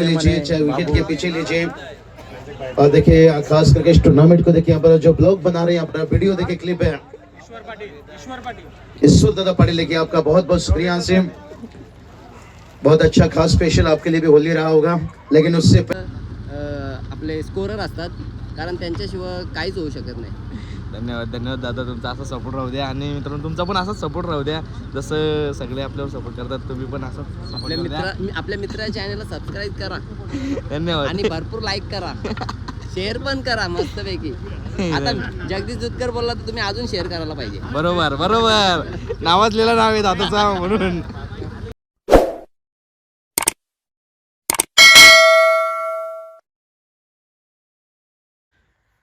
में लीजिए चाहे विकेट के पीछे लीजिए। और देखिए खास करके इस टूर्नामेंट को देखिए यहाँ पर जो ब्लॉग बना रहे हैं अपना वीडियो देखिए क्लिप है। ईश्वर दादा पाटिल देखिए आपका बहुत बहुत शुक्रिया से बहुत अच्छा खास स्पेशल आपके लिए भी होली रहा होगा। लेकिन उससे अ, आपले स्कोरर असतात कारण त्यांच्याशिवाय काहीच होऊ शकत नाही. धन्यवाद धन्यवाद दादा तुमचा असा सपोर्ट राहू द्या. आणि मित्रांनो तुमचा पण असाच सपोर्ट राहू द्या. जसं सगळे आपल्यावर सपोर्ट करतात तुम्ही पण असं सपोर्ट आपल्या मित्र आपल्या मित्राच्या चॅनलला सबस्क्राईब करा. धन्यवाद. आणि भरपूर लाईक करा. शेअर पण करा मस्तपैकी. आता जगदीश दुधकर बोलला तर तुम्ही अजून शेअर करायला पाहिजे. बरोबर बरोबर. नावाजलेलं नाव आहे दादाचा म्हणून.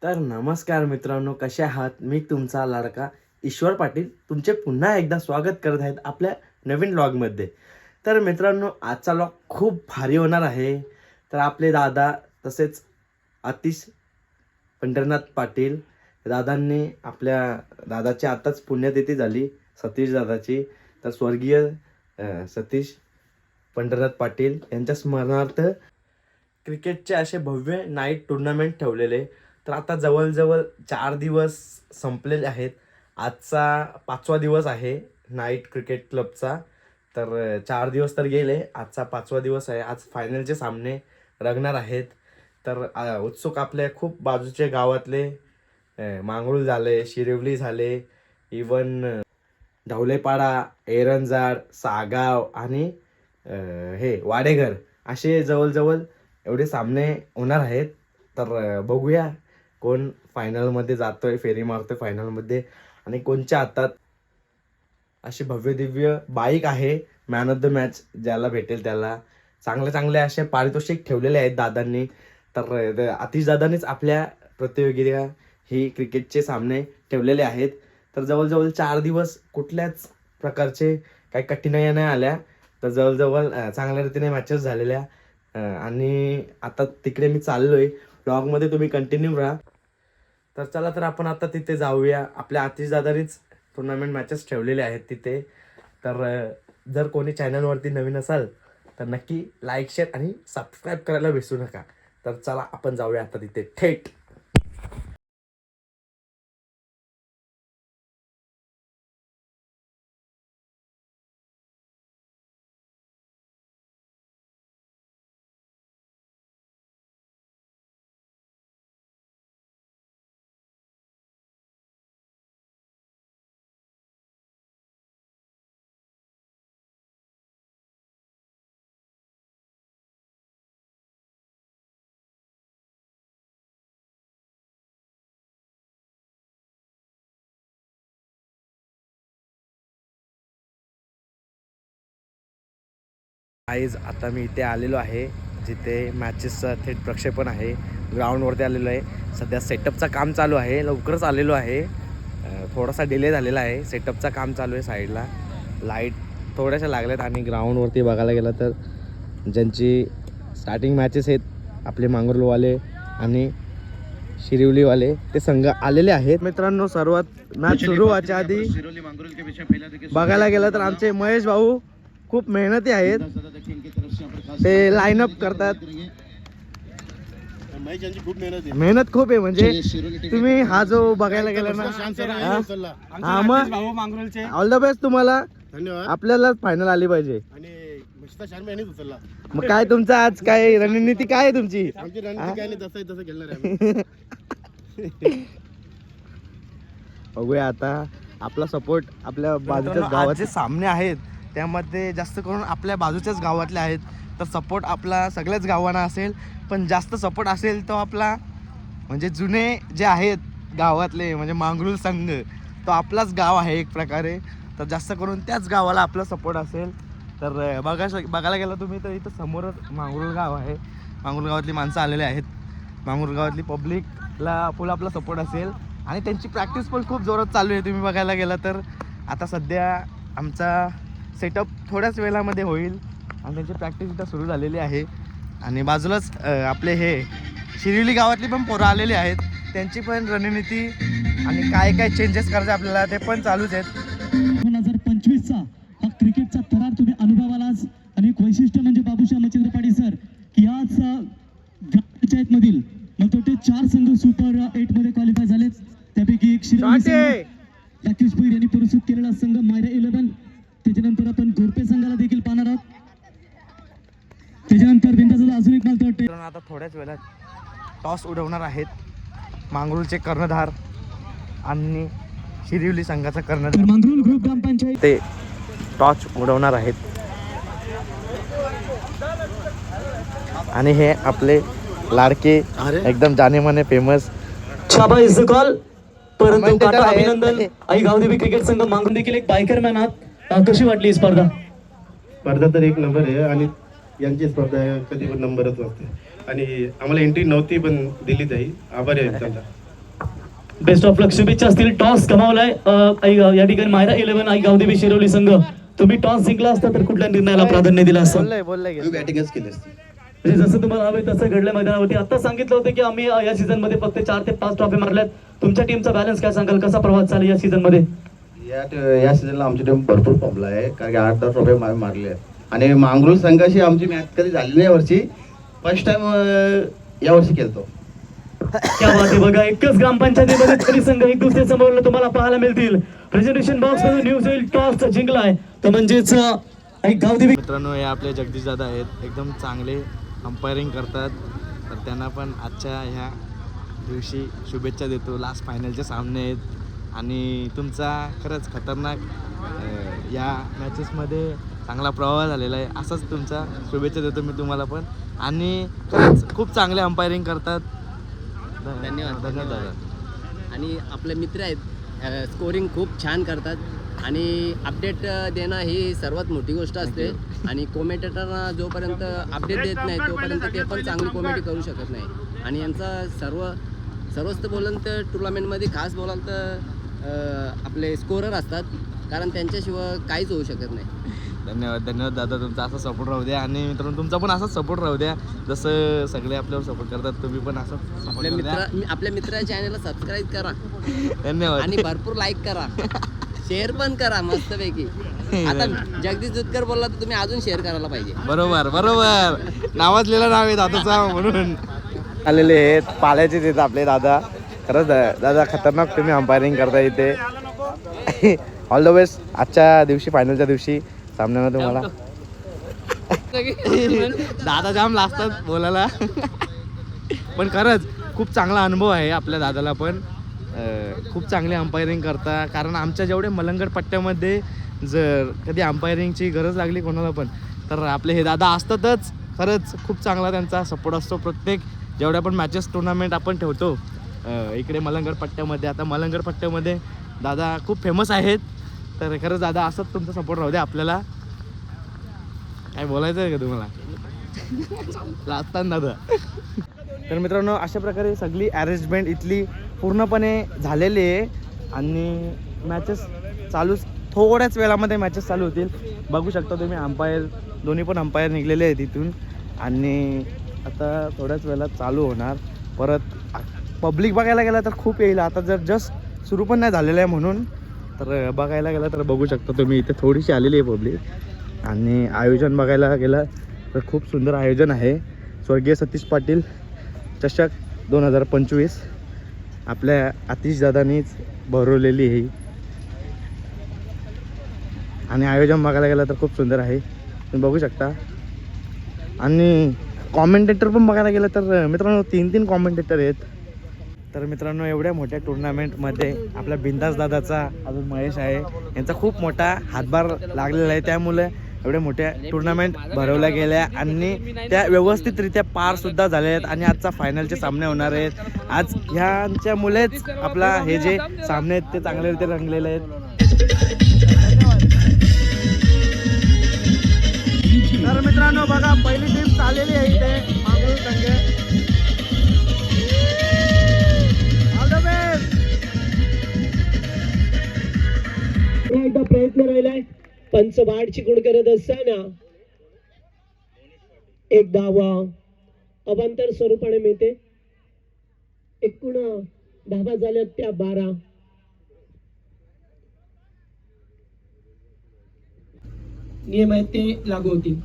तर नमस्कार मित्रांनो कसे आहात? मी तुमचा लाडका ईश्वर पाटील. तुमचे पुन्हा एकदा स्वागत करत आहेत आपल्या नवीन लॉगमध्ये तर मित्रांनो आजचा लॉग खूप भारी होणार आहे. तर आपले दादा तसेच आतिश पंढरनाथ पाटील दादांनी आपल्या दादाची आताच पुण्यतिथी झाली सतीश दादाची. तर स्वर्गीय सतीश पंढरनाथ पाटील यांच्या स्मरणार्थ क्रिकेटचे असे भव्य नाईट टुर्नामेंट ठेवलेले. तर आता जवळजवळ चार दिवस संपलेले आहेत. आजचा पाचवा दिवस आहे नाईट क्रिकेट क्लबचा. तर चार दिवस तर गेले आजचा पाचवा दिवस आहे. आज फायनलचे सामने रंगणार आहेत. तर उत्सुक आपल्या खूप बाजूचे गावातले मांगरूळ झाले शिरिवली झाले इवन ढवलेपाडा एरंजाड सागाव आणि हे वाडेघर असे जवळजवळ एवढे सामने होणार आहेत. तर बघूया कोण फायनलमध्ये जातोय फेरी मारतोय फायनलमध्ये आणि कोणच्या हातात? अशी भव्य दिव्य बाईक आहे मॅन ऑफ द मॅच ज्याला भेटेल त्याला. चांगले चांगले असे पारितोषिक ठेवलेले आहेत दादांनी. तर अ, आतिश दादांनीच आपल्या प्रतियोगिता ही क्रिकेटचे सामने ठेवलेले आहेत. तर जवळजवळ चार दिवस कुठल्याच प्रकारचे काही कठीणाया नाही आल्या. तर जवळजवळ चांगल्या रीतीने मॅचेस झालेल्या. आणि आता तिकडे मी चाललो आहे ब्लॉगमध्ये तुम्ही कंटिन्यू राहा. तर चला तर आपण आता तिथे जाऊया. आपल्या आतिश दादानीच टुर्नामेंट मॅचेस ठेवलेले आहेत तिथे. तर जर कोणी चॅनलवरती नवीन असाल तर नक्की लाईक शेअर आणि सबस्क्राईब करायला विसरू नका. तर चला आपण जाऊया आता तिथे. थेट! आईज आता मी इथे आलेलो आहे जिथे मॅचेसचं थेट प्रक्षेपण आहे. ग्राउंडवरती आलेलो आहे. सध्या सेटअपचं काम चालू आहे. लवकरच आलेलो आहे. थोडासा डिले झालेला आहे. सेटअपचं काम चालू आहे साईडला लाइट थोड्याशा लागल्यात आणि ग्राउंडवरती बघायला गेलं तर ज्यांची स्टार्टिंग मॅचेस आहेत आपले मांगुर्लवाले आणि शिरिवलीवाले ते संघ आलेले आहेत. मित्रांनो सर्वात मॅच सुरू व्हायच्या आधी बघायला गेलं तर आमचे महेश भाऊ खूप मेहनती आहेत. ते लाईन अप करतात. मेहनत खूप आहे म्हणजे तुम्ही हा जो बघायला गेला ना हा? मग ऑल द बेस्ट तुम्हाला. धन्यवाद. आपल्याला फायनल आली पाहिजे. मग काय तुमचं आज काय रणनीती काय आहे तुमची. बघूया आता आपला सपोर्ट आपल्या बाजूच्याच गावात. जे सामने आहेत त्यामध्ये जास्त करून आपल्या बाजूच्याच गावातले आहेत. तर सपोर्ट आपला सगळ्याच गावांना असेल. पण जास्त सपोर्ट असेल तो आपला म्हणजे जुने जे आहेत गावातले म्हणजे मांगरूळ संघ तो आपलाच गाव आहे एक प्रकारे. तर जास्त करून त्याच गावाला आपला सपोर्ट असेल. तर अं, बघा बघायला गेलं तुम्ही तर इथं समोरच मांगरूळ गाव आहे. मांगरूळ गावातली माणसं आलेली आहेत. मांगरूळ गावातली पब्लिकला फुल आपला सपोर्ट असेल. आणि त्यांची प्रॅक्टिस पण खूप जोरात चालू आहे. तुम्ही बघायला गेलं तर. आता सध्या आमचा सेटअप थोड्याच वेळामध्ये होईल. आणि त्यांची प्रॅक्टिस इथं सुरू झालेली आहे. आणि बाजूलाच आपले हे शिरिवली गावातली पण पोरं आलेली आहेत. त्यांची पण रणनीती आणि काय काय चेंजेस करायचे आपल्याला ते पण चालूच आहेत. दोन हजार पंचवीसचा हा क्रिकेटचा थरार तुम्ही अनुभवालाच आणि एक वैशिष्ट्य म्हणजे बाबूशाह मच्छिंद्र पाटील सर याच अ, ग्रामपंचायत मधील मला वाटते चार संघ सुपर एटमध्ये क्वालिफाय झाले त्यापैकी एक शिरोली संघ, राकेश भैर यांनी पुरस्कृत केलेला संघ मायरा इलेव्हन त्याच्यानंतर आपण घोरपे संघाला देखील पाहणार आहोत. त्याच्यानंतर बिंदाचा अजून एक मला वाटते आता थोड्याच वेळात टॉस उडवणार आहेत. मांगरूळचे कर्णधार आणि शिरिवली संघाचा कर्णधार. मांगरुळ ग्रुप ग्रामपंचायत ते टॉर्च उडवणार आहेत. आणि हे आपले लाडके एकदम जानेमाने फेमस शाबा इज द कॉल परंतु काटा. अभिनंदन. आई गावदेवी क्रिकेट संघ मागून देखील एक बायकर मॅन आहात. कशी वाटली ही स्पर्धा? स्पर्धा तर एक नंबर आहे आणि यांची स्पर्धा आहे, कधी पण नंबरच असते आणि आम्हाला एंट्री नव्हती पण दिली जाई आभारी आहेत त्यांचा. बेस्ट ऑफ लक शुभेच्छा असतील. टॉस गमावलाय अ, आई गाव- या ठिकाणी मायरा इलेव्हन आई गावदेवी शिरोली संघ. तुम्ही टॉस जिंकला असता तर कुठल्या निर्णयाला प्राधान्य दिलं असतं? बोललंय बोललंय मी बॅटिंगच केली असती. म्हणजे जसं तुम्हाला हवे तसं घडलं मैदानावरती. आता सांगितलं होतं की आम्ही अ, या सीझनमध्ये फक्त चार ते पाच ट्रॉफी मारल्यात. तुमच्या टीमचा बॅलन्स काय सांगाल? कसा प्रवास चालू या सीझनमध्ये? या या सीझनला आमची टीम भरपूर फॉर्मला आहे. कारण की आठ दहा ट्रॉफी आम्ही मारले आहेत. आणि मांगरूळ संघाशी आमची मॅच कधी झाली नाही यावर्षी फर्स्ट टाइम यावर्षी बात आहे बघा एकच ग्रामपंचायतीमध्ये तरी संघ एक दुसरे समोर तुम्हाला पाहायला मिळतील. प्रेझेंटेशन बॉक्समध्ये न्यूज होईल टॉस जिंकलाय तर म्हणजेच एक गावदेवी मित्रांनो हे आपले जगदीश दादा आहेत. एकदम चांगले अंपायरिंग करतात. तर त्यांना पण आजच्या ह्या दिवशी शुभेच्छा देतो. लास्ट फायनलचे सामने आहेत. आणि तुमचा खरंच खतरनाक या मॅचेसमध्ये चांगला प्रवाह झालेला आहे. असाच तुमचा शुभेच्छा देतो मी तुम्हाला पण. आणि खरंच खूप चांगले अंपायरिंग करतात. धन्यवाद धन्यवाद. आणि आपले मित्र आहेत स्कोरिंग खूप छान करतात. आणि अपडेट देणं ही सर्वात मोठी गोष्ट असते. आणि कोमेटेटरना जोपर्यंत अपडेट देत नाही तोपर्यंत ते पण चांगली कॉमेडी करू शकत नाही. आणि यांचा सर्व सर्वच तर बोलाल तर टुर्नामेंटमध्ये खास बोलाल तर आपले स्कोरर असतात. कारण त्यांच्याशिवाय काहीच होऊ शकत नाही. धन्यवाद धन्यवाद दादा तुमचा असा सपोर्ट राहू द्या. आणि मित्रांनो तुमचा पण असाच सपोर्ट राहू द्या. जसं सगळे आपल्यावर सपोर्ट करतात तुम्ही पण असं सपोर्ट आपल्या द्या. मित्र मी- आपल्या मित्राच्या चॅनलला सबस्क्राईब करा. धन्यवाद. आणि भरपूर लाईक करा. शेअर पण करा मस्तपैकी. आता जगदीश दुधकर बोलला तर तुम्ही अजून शेअर करायला पाहिजे. बरोबर बरोबर. नावाजलेलं नाव आहे दादाचा म्हणून. आलेले आहेत पाल्याचे तिथे आपले दादा. खरंच दादा खतरनाक तुम्ही अंपायरिंग करता इथे. ऑल द बेस्ट आजच्या दिवशी फायनलच्या दिवशी. सामन्यामध्ये तुम्हाला. दादा जाम लागतात बोलायला. पण खरंच खूप चांगला अनुभव आहे आपल्या दादाला पण. खूप चांगली अंपायरिंग करता. कारण आमच्या जेवढे मलंगड पट्ट्यामध्ये जर कधी अंपायरिंगची गरज लागली कोणाला पण तर आपले हे दादा असतातच. खरंच खूप चांगला त्यांचा सपोर्ट असतो प्रत्येक. जेवढ्या पण मॅचेस टुर्नामेंट आपण ठेवतो इकडे मलंगड पट्ट्यामध्ये आता मलंगड पट्ट्यामध्ये दादा खूप फेमस आहेत. तर खरंच दादा असंच तुमचा सपोर्ट राहू द्या आपल्याला. काय बोलायचं आहे का तुम्हाला? लाजताना दादा. तर मित्रांनो अशा प्रकारे सगळी अरेंजमेंट इथली पूर्णपणे झालेली आहे. आणि मॅचेस चालूच थोड्याच वेळामध्ये मॅचेस चालू होतील. बघू शकता तुम्ही अंपायर दोन्ही पण अंपायर निघलेले आहेत इथून. आणि आता थोड्याच वेळात चालू होणार. परत पब्लिक बघायला गेला तर खूप येईल. आता जर जस्ट सुरू पण नाही झालेलं आहे म्हणून तर बघायला गेलं तर बघू शकता तुम्ही. इथे थोडीशी आलेली आहे पब्लिक. आणि आयोजन बघायला गेलं तर खूप सुंदर आयोजन आहे. स्वर्गीय सतीश पाटील चषक दोन हजार पंचवीस. आपल्या आतिशदादानीच भरवलेली आहे आणि आयोजन बघायला गेलं तर खूप सुंदर आहे. तुम्ही बघू शकता. आणि कॉमेंटेटर पण बघायला गेलं तर मित्रांनो तीन तीन कॉमेंटेटर आहेत. तर मित्रांनो एवढ्या मोठ्या टुर्नामेंटमध्ये आपल्या बिंदास दादाचा अजून महेश आहे. यांचा खूप मोठा हातभार लागलेला आहे. त्यामुळे एवढ्या मोठ्या टुर्नामेंट भरवल्या गेल्या आणि त्या व्यवस्थितरित्या पार सुद्धा झाल्या आहेत आणि आजचा फायनलचे सामने होणार आहेत. आज ह्यांच्यामुळेच आपला हे जे सामने आहेत ते चांगल्यारीत्या रंगलेले आहेत. तर मित्रांनो बघा पहिली टीम चाललेली आहे इथे. मागून संघ एकदा प्रयत्न राहिलाय. पंचवाडची गुण करत असताना? एक धावा अवांतर स्वरूपाने मिळते. एकूण धावा झाल्या त्या बारा. नियम आहेत ते लागू होतील.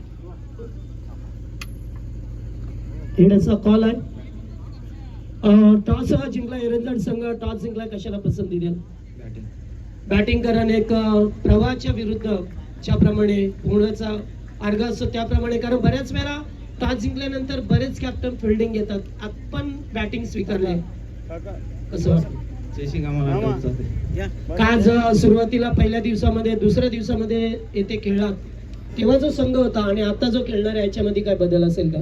येण्याचा कॉल आहे. टॉस हा जिंकला एरंजड संघ. टॉस जिंकला कशाला पसंती द्याल बॅटिंग करण एक प्रवाहाच्या विरुद्ध ज्याप्रमाणे पोहण्याचा अर्घ असतो त्याप्रमाणे कारण बऱ्याच वेळा टॉस जिंकल्यानंतर बरेच कॅप्टन फिल्डिंग घेतात. आपण बॅटिंग स्वीकारले कसं का आज अं, सुरुवातीला पहिल्या दिवसामध्ये दुसऱ्या दिवसामध्ये येथे खेळलात तेव्हा जो संघ होता आणि आता जो खेळणार आहे याच्यामध्ये काय बदल असेल का?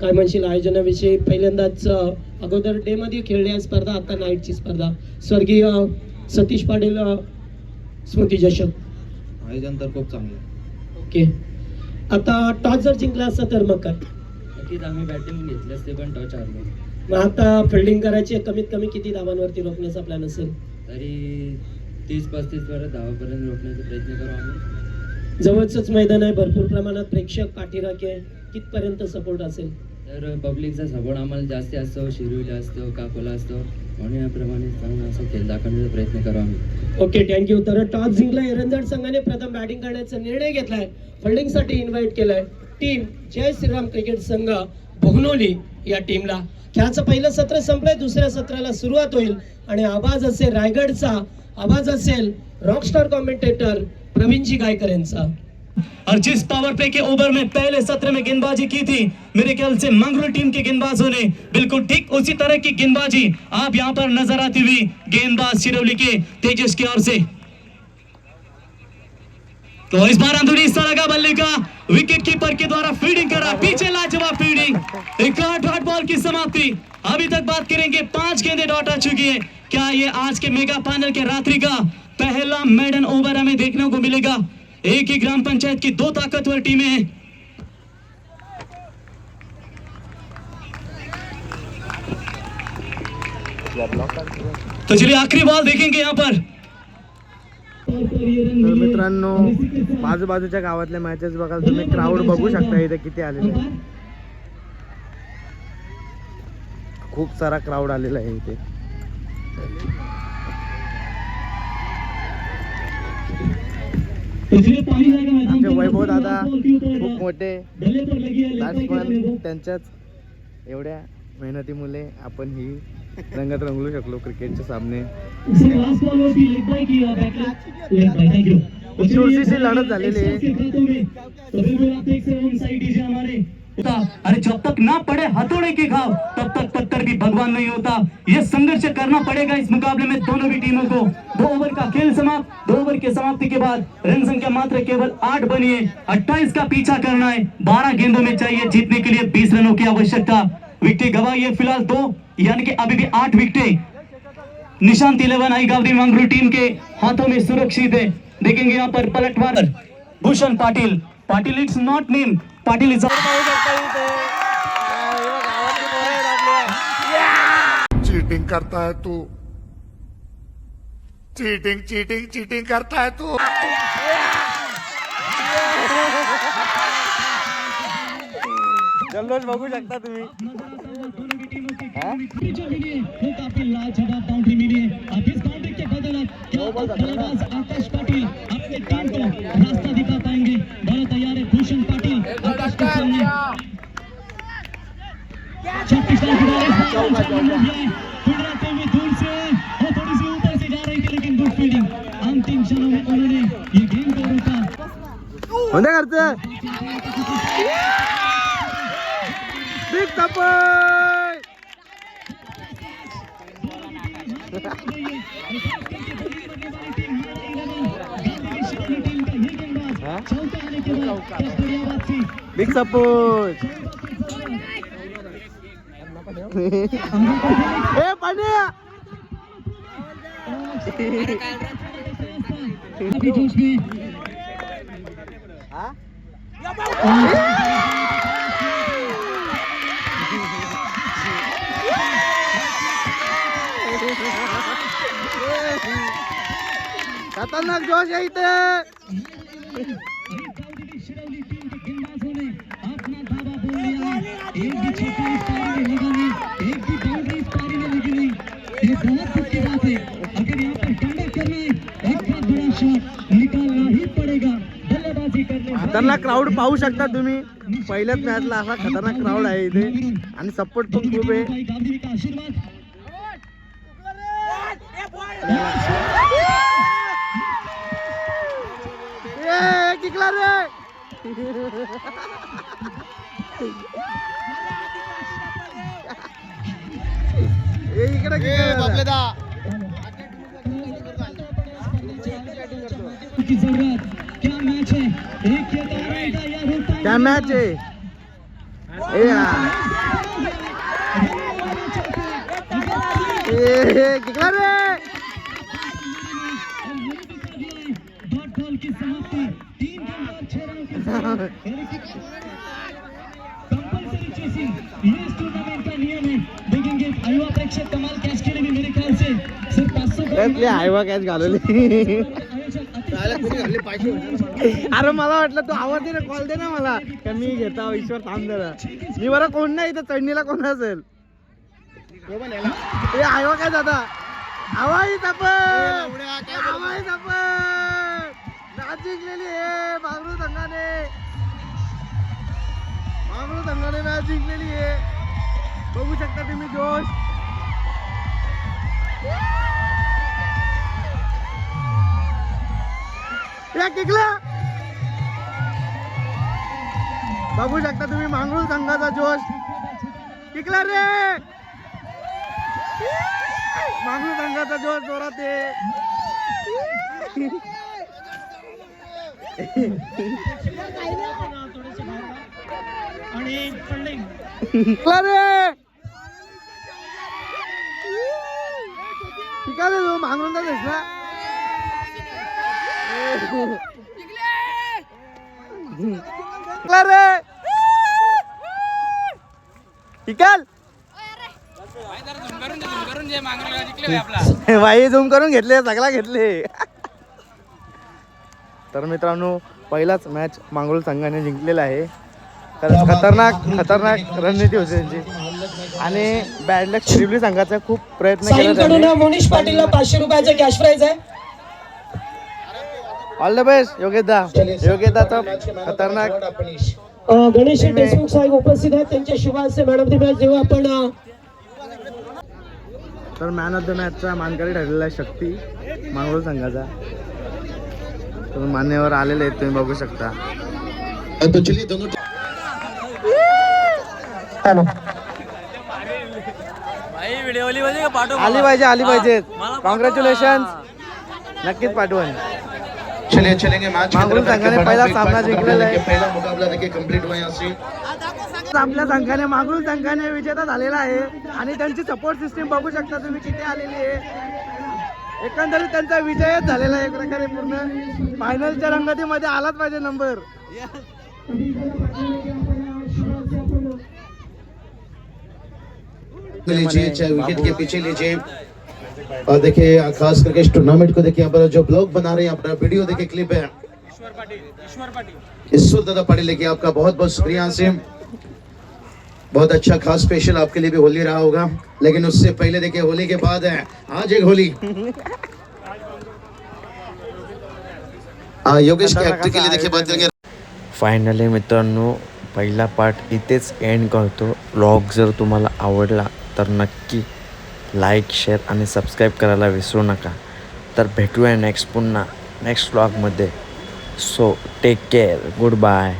काय म्हणशील? आयोजनाविषयी पहिल्यांदाच अगोदर डे मध्ये खेळली आहे स्पर्धा आता नाईटची स्पर्धा. स्वर्गीय सतीश पाटील स्मृती चषक आयोजन तर खूप चांगलं ओके. आता टॉस जर जिंकला असता तर मग काय? नक्कीच आम्ही बॅटिंग घेतली असते पण टॉच हारलो मग आता फिल्डिंग करायची कमीत कमी किती धावांवरती रोखण्याचा प्लॅन असेल? तरी तीस पस्तीस पर्यंत धावापर्यंत रोखण्याचा प्रयत्न करू आम्ही. जवळच मैदान आहे भरपूर प्रमाणात प्रेक्षक पाठीराखे. कितपर्यंत सपोर्ट असेल? तर पब्लिकचा सपोर्ट आम्हाला जास्त असतो शिरविला असतो काकोला असतो. म्हणून याप्रमाणे चांगला खेळ दाखवण्याचा प्रयत्न आम्ही ओके थँक्यू तर टॉस जिंकला एरंजड संघाने प्रथम बॅटिंग करण्याचा निर्णय घेतलाय. फिल्डिंगसाठी इन्व्हाइट केलाय टीम जय श्रीराम क्रिकेट संघ भोगनोली या टीमला खेळाचं पहिलं सत्र संपलंय दुसऱ्या सत्राला सुरुवात होईल. आणि आवाज असेल रायगडचा आवाज असेल रॉकस्टार कॉमेंटेटर प्रवीणजी गायकर यांचा और जिस पावर प्ले के ओवर में पहले सत्र में गेंदबाजी की थी, मेरे ख्याल से मंगरू टीम के गेंदबाजों ने बिल्कुल ठीक उसी तरह की गेंदबाजी आप यहाँ पर नज़र आती हुई गेंदबाज शिरवली के तेजस की ओर से। तो इस बार तरह का बल्ले का विकेट कीपर के द्वारा फील्डिंग करा, पीछे लाजवाब फील्डिंग एक आठ बॉल की समाप्ति। अभी तक बात करेंगे, पाँच गेंदे डॉट आ चुकी है। क्या ये आज के मेगा फाइनल के रात्रि का पहला मेडन ओवर हमें देखने को मिलेगा? एक ही ग्राम पंचायत की दो ताकतवर टीमें तो चलिए आखिरी बॉल देखेंगे यहाँ पर। तर मित्रांनो बाजूबाजूच्या गावातल्या मॅचेस बघाल तुम्ही क्राऊड बघू शकता इथे किती आलेले आहे. खूप सारा क्राऊड आलेला आहे इथे. आमचे वैभव दादा खूप मोठे त्यांच्याच एवढ्या मेहनतीमुळे आपण ही रंगत रंगलू शकलो क्रिकेटचे सामने. चुरशीची लढत झालेली आहे. अरे जब तक ना पड़े हथौड़े के घाव, तब तक पत्थर भी भगवान नहीं होता। ये संघर्ष करना पड़ेगा इस मुकाबले में दोनों भी टीमों को। दो ओवर का खेल समाप्त, दो ओवर के समाप्ति के बाद रन संख्या मात्र केवल आठ बनी है। अट्ठाईस का पीछा करना है। बारह गेंदों में चाहिए जीतने के लिए बीस रनों की आवश्यकता। विकेट गवाई है फ़िलहाल दो, यानी कि अभी भी आठ विकेटें। निशांत इलेवन आई गावरी मंगरू टीम के हाथों में सुरक्षित है। देखेंगे यहाँ पर पलटवार। Bhushan Patil. Patil it's not name Patil is cheating करता है तू. चीटिंग चीटिंग चीटिंग करता है तू. जल्लोष बघू शकता तुम्ही. है? आकाश पाटिल अपनी टीम को रास्ता दिखा पाएंगे बॉल तैयार है भूषण पाटिल. छत्तीस गुजराते हुए दूर से और थोड़ी सी ऊपर से जा रही थी लेकिन गुड फील्डिंग अंतिम क्षणों में उन्होंने ये गेम को रोका बिग ए पांड्या अभी जोश में खतरनाक जोश आहे इथे शिरवली टीम के गेंदबाजों ने अपना दावा बोल दिया है एक भी छक्का इस पारी में नहीं एक भी बाउंड्री इस पारी में नहीं ये बहुत दुख की बात है अगर यहाँ पर करना है एक बहुत बड़ा शॉट निकालना ही पड़ेगा खतरनाक क्राऊड पाहू शकता तुम्ही. पहिल्याच मॅचला असा खतरनाक क्राऊड आहे इथे. आणि सपोर्ट पण खूप आहे. आशीर्वाद रे. क्या मैच है? एक मॅच आहे किकला रे डॉट बॉल की समाप्ति तीन गेंद और छह रनों के साथ ये इस टूर्नामेंट का नियम है. देखेंगे युवा प्रेक्षक कमाल कैच खेलेंगे मेरे ख्याल से. सर पाँच सौ हायवा कॅच घालवली. अरे मला वाटलं तू आवाज दे ना कॉल दे ना मला का मी घेता ईश्वर थांब जरा. मी बरं कोण नाही इथं चढणीला कोण असेल? ए आयवा काय दादा? तापड हवाई तापड मॅच जिंकलेली आहे मागरू संघाने. मागरू संघाने मॅच जिंकलेली आहे. बघू शकता तुम्ही जोश. या किकला. बघू शकता तुम्ही मांगरूळ संघाचा जोश. किकला रे. मांगरूळ संघाचा जोश जोरात आहे आणि फल्डिंग किकला दिसला रे! किकाल बाई झूम करून घेतले सगळा घेतले. तर मित्रांनो पहिलाच मॅच मांगरूळ संघाने जिंकलेला आहे. तर खतरनाक खतरनाक रणनीती होती त्यांची. आणि बॅड लक शिवली संघाचा खूप प्रयत्न केला मोनिश पाटीलला पाचशे रुपयाचं कॅश प्राईज आहे. ऑल द बेस्ट योग्यता योग्यताचा खतरनाक. अं, गणेश देशमुख साहेब उपस्थित आहेत. त्यांच्या शुभाचे मॅडम दी मॅच जेव्हा आपण तर मॅन ऑफ द मॅचचा मानकरी ठरलेला आहे शक्ती मांगरूळ संघाचा. तर मान्यवर आलेले आहेत तुम्ही बघू शकता. दोनों आली पाहिजे आली पाहिजे. कॉंग्रॅच्युलेशन नक्कीच पाठवून. चलिए चलेंगे मैच संघाने पहिला। सामना जिंकलेला आहे. पहला मुकाबला देखिए कंप्लीट से। आपल्या संघाने मागून संघाने विजेता झालेला आहे. आणि त्यांची सपोर्ट सिस्टीम बघू शकता तुम्ही किती आलेली आहे. एकंदरीत त्यांचा विजयच झालेला आहे एक प्रकारे पूर्ण. फायनलच्या रंगतीमध्ये आलाच पाहिजे नंबर लीजिए चाहे विकेट के पीछे लीजिए। और देखिए खास करके इस टूर्नामेंट को देखिए यहाँ पर जो ब्लॉग बना रहे हैं अपना वीडियो देखिए क्लिप है। ईश्वर दादा पाटिल लेके आपका बहुत बहुत शुक्रिया से बहुत अच्छा खास स्पेशल आपके लिए भी होली रहा होगा। लेकिन उससे पहले देखिए होली के बाद है। आज एक होली। योगेश के एक्टर के लिए देखिए बात करेंगे। फायनली मित्रांनो पहिला पार्ट इथेच एंड करतो. व्लॉग जर तुम्हाला आवडला तर नक्की लाईक शेअर आणि सबस्क्राईब करायला विसरू नका. तर भेटूया नेक्स्ट पुन्हा next व्लॉगमध्ये so take care good bye